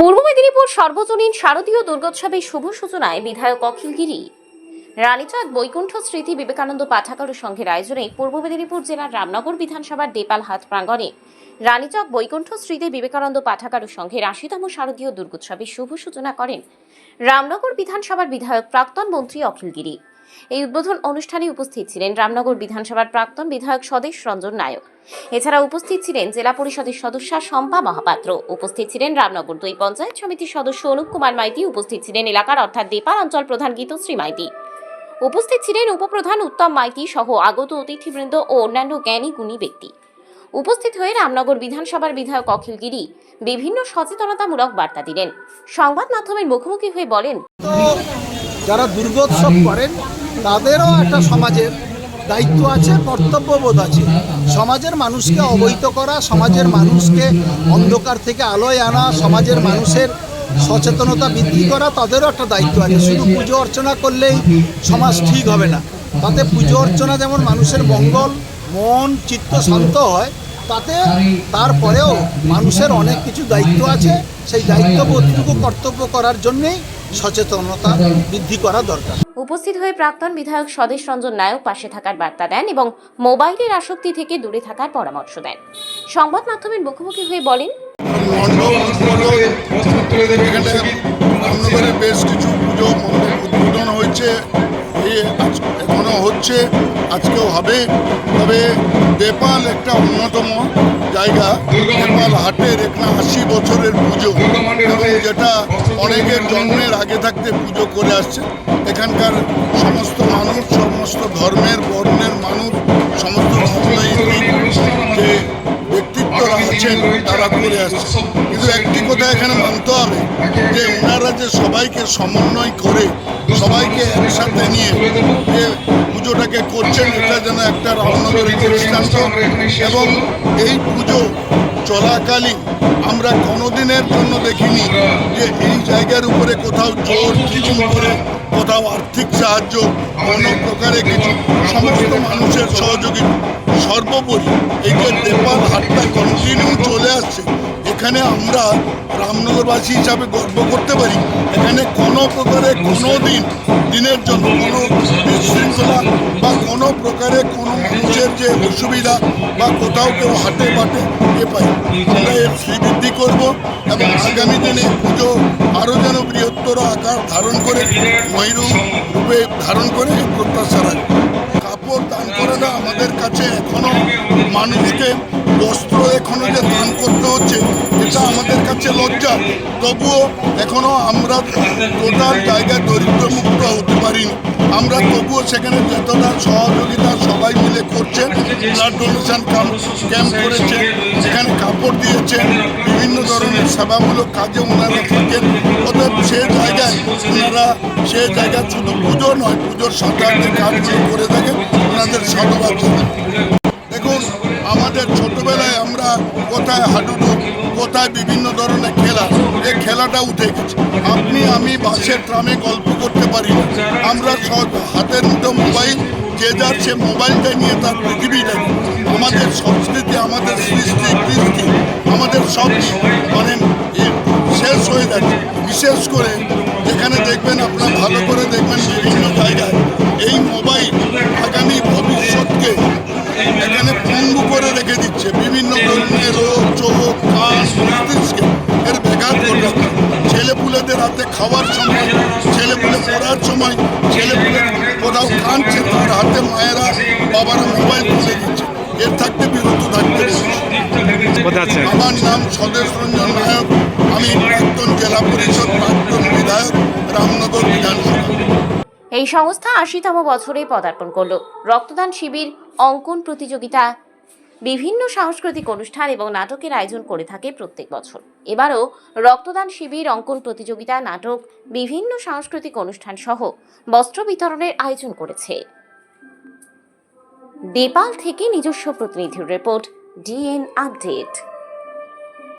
পূর্ব মেদিনীপুর সর্বজনীন শারদীয় দুর্গোৎসবের শুভ সূচনায় বিধায়ক অখিল গিরি, রানীচাঁদ বৈকুণ্ঠ স্মৃতি বিবেকানন্দ পাঠাগার সংঘের আয়োজনে পূর্ব মেদিনীপুর জেলার রামনগর বিধানসভার দেপাল হাট প্রাঙ্গণে রানীচক বৈকুণ্ঠ স্মৃতি বিবেকানন্দ পাঠাগার সংঘের আশিতম শারদীয় দুর্গোৎসবের শুভ সূচনা করেন রামনগর বিধানসভার বিধায়ক প্রাক্তন মন্ত্রী অখিল গিরি। এই উদ্বোধন অনুষ্ঠানে উপস্থিত ছিলেন রামনগর বিধানসভার প্রাক্তন বিধায়ক স্বদেশ রঞ্জন নায়ক। এছাড়া উপস্থিত ছিলেন জেলা পরিষদের সদস্যা শম্পা মহাপাত্র। উপস্থিত ছিলেন রামনগর দুই পঞ্চায়েত সমিতির সদস্য অনুপ কুমার মাইতি। উপস্থিত ছিলেন এলাকার অর্থাৎ দেপাল অঞ্চল প্রধান গীতশ্রী মাইতি। উপস্থিত ছিলেন উপপ্রধান উত্তম মাইতি সহ আগত অতিথিবৃন্দ ও অন্যান্য জ্ঞানী গুণী ব্যক্তি। উপস্থিত হয়ে রামনগর বিধানসভার বিধায়ক অখিল গিরি বিভিন্ন সচেতনতামূলক বার্তা দিলেন। সংবাদ মাধ্যমের মুখোমুখি হয়ে বলেন যারা দুর্গোৎসব করেন তাদেরও একটা সমাজের দায়িত্ব আছে, কর্তব্যবোধ আছে। সমাজের মানুষকে অবহিত করা, সমাজের মানুষকে অন্ধকার থেকে আলোয় আনা, সমাজের মানুষের সচেতনতা বৃদ্ধি করা, তাদেরও একটা দায়িত্ব আছে। শুধু পুজো অর্চনা করলেই সমাজ ঠিক হবে না। তাতে পুজো অর্চনা যেমন মানুষের মঙ্গল, মন, চিত্ত শান্ত হয়, তাতে তারপরেও মানুষের অনেক কিছু দায়িত্ব আছে। সেই দায়িত্ববোধটুকু কর্তব্য করার জন্যেই সচেতনতা বৃদ্ধি করা দরকার। উপস্থিত হয়ে প্রাক্তন বিধায়ক স্বদেশ রঞ্জন নায়ক পাশে থাকার বার্তা দেন এবং মোবাইলের আসক্তি থেকে দূরে থাকার পরামর্শ দেন। সংবাদ মাধ্যমের মুখোমুখি হয়ে বলেন বেশ কিছু পুজো উদ্বোধন হয়েছে। হচ্ছে, আজকেও হবে। তবে নেপাল একটা অন্যতম জায়গা। নেপাল হাটের এখানে আশি বছরের পুজো। এবং যেটা অনেকের জন্মের আগে থাকতে পুজো করে আসছে। এখানকার সমস্ত মানুষ, সমস্ত ধর্মের, বর্ণের মানুষ, সমস্ত যে ব্যক্তিত্বরা আছেন তারা করে আসছে। কিন্তু একটি কথা এখানে মানতে হবে, যে ওনারা যে সবাইকে সমন্বয় করে, সবাইকে একসাথে নিয়ে যে পুজোটাকে করছেন, এটা যেন একটা রামনগরের দৃষ্টান্ত এবং এই পুজো চলাকালীন আমরা কোনোদিনের জন্য দেখিনি যে এই জায়গার উপরে কোথাও জোর কিছু করে কোথাও আর্থিক সাহায্য কোনো প্রকারে কিছু সমস্ত মানুষের সহযোগী সর্বোপরি এই যে নেপাল হাটটা কন্টিনিউ চলে আসছে। এখানে আমরা রামনগরবাসী হিসাবে গর্ব করতে পারি। এখানে কোনো প্রকারে কোনো দিন, দিনের জন্য কোনো বিশৃঙ্খলা বা কোনো প্রকারে কোনো মানুষের যে অসুবিধা বা কোথাও কেউ হাটে বাটে এ পাই আমরা এর শ্রীবৃদ্ধি করব এবং আগামী দিনে পুজো আরও যেন বৃহত্তর আকার ধারণ করে ময়ূর রূপে ধারণ করে প্রত্যাশা রাখবে কাপড় দান করে না আমাদের কাছে এখনও। মানুষকে বস্ত্র এখনও যে দান করতে হচ্ছে, এটা আমাদের কাছে লজ্জা। তবুও এখনও আমরা টোটাল জায়গায় দরিদ্রমুক্ত হতে পারিনি। আমরা তবুও সেখানে যতটা সহযোগিতা সবাই মিলে করছেন। ব্লাড ডোনেশন ক্যাম্প করেছেন। সেখানে কাপড় দিয়েছেন। বিভিন্ন ধরনের সেবামূলক কাজে ওনারা থাকেন। অতএব সে জায়গায় ওনারা সে জায়গায় শুধু পুজো নয়, পুজোর সাধারণ কাজগুলো করে থাকেন। ওনাদের সাধুবাদ দেখুন, আমাদের ছোটবেলায় আমরা কোথায় হাডুডু, কোথায় বিভিন্ন ধরনের খেলা এই খেলাটা উঠে গেছে। আপনি, আমি বাসের ট্রামে গল্প করতে পারি আমরা সব হাতের মতো মোবাইল যে সে মোবাইলটা নিয়ে তার পৃথিবীটা আমাদের সংস্কৃতি, আমাদের সৃষ্টি, কৃষ্টি, আমাদের সব মানে শেষ হয়ে যাচ্ছে বিশেষ করে যেখানে দেখবেন আপনারা ভালো করে দেখবেন বিভিন্ন জায়গায় এই মোবাইল আগামী ভবিষ্যৎকে এখানে পঙ্গু করে রেখে দিচ্ছে। বিভিন্ন ধরনের রোগ, চোখ, কান, মস্তিষ্কে এর ব্যাঘাত ঘটাচ্ছে ছেলেপুলেদের হাতে খাওয়ার সময়, ছেলেপুলে পড়ার সময়, ছেলেপুলে কোথাও কাঁদছে। হাতে মায়েরা বাবারা মোবাইল তুলে দিচ্ছে এর থাকতে বিরত থাকতে আমার নাম স্বদেশ রঞ্জন নায়ক। আমি প্রাক্তন জেলা পরিষদ প্রাক্তন বিধায়ক রামনগর বিধানসভা। এই সংস্থা আশিতম বছরে পদার্পণ করল। রক্তদান শিবির অঙ্কন প্রতিযোগিতা বিভিন্ন সাংস্কৃতিক অনুষ্ঠান এবং নাটকের আয়োজন করে থাকে প্রত্যেক বছর। এবারও রক্তদান শিবির অঙ্কন প্রতিযোগিতা নাটক বিভিন্ন সাংস্কৃতিক অনুষ্ঠান সহ বস্ত্র বিতরণের আয়োজন করেছে। নেপাল থেকে নিজস্ব প্রতিনিধির রিপোর্ট ডিএন আপডেট